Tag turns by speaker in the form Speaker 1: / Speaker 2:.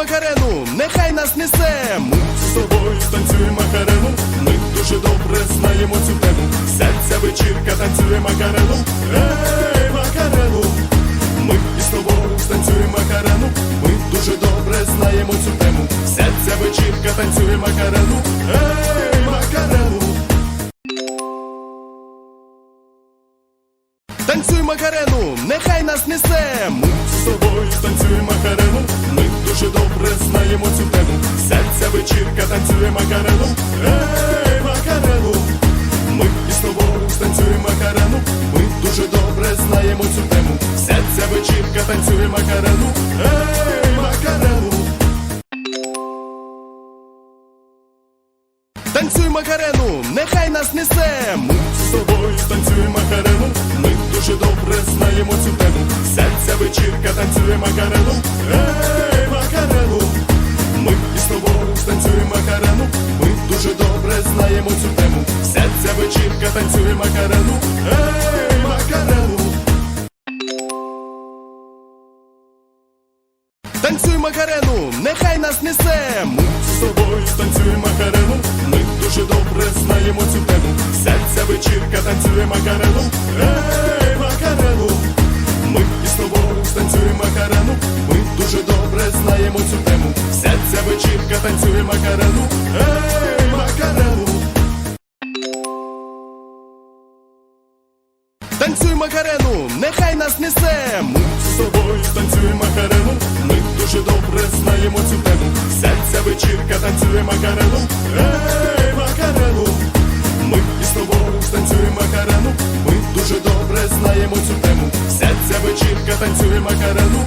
Speaker 1: Макарену, нехай нас несе Ми з собою танцюємо Макарену, ми дуже добре знаємо цю тему. Вся ця вечірка танцює Макарену, Ей, Макарену, ми із тобою танцюємо Макарену, ми дуже добре знаємо цю тему. Вся ця вечірка танцює Макарену, Ей, Макарену. Танцюй Макарену! Вечірка танцює Макарену. Ей, Макарену. Ми із тобою танцюємо Макарену. Ми дуже добре знаємо цю тему. Вся ця вечірка танцює Макарену. Ей, Макарену. Танцюй Макарену, нехай нас несе. Ми з тобою танцюємо Макарену. Танцює Макарену. Ей, Макарену. Танцюй Макарену, нехай нас несе. Ми з тобою танцюємо Макарену. Ми дуже добре знаємо цю тему. Вся ця вечірка танцює Макарену. Ей, Макарену. Ми із тобою танцюємо Макарену. Ми дуже добре знаємо цю тему. Вся ця вечірка танцює Макарену. Ей, Танцюй Макарену, нехай нас несе. Ми з тобою танцюємо Макарену. Ми дуже добре знаємо цю тему. Вся ця вечірка танцює Макарену. Ей, Макарену. Ми із тобою танцюємо Макарену. Ми дуже добре знаємо цю тему. Вся ця вечірка танцює Макарену.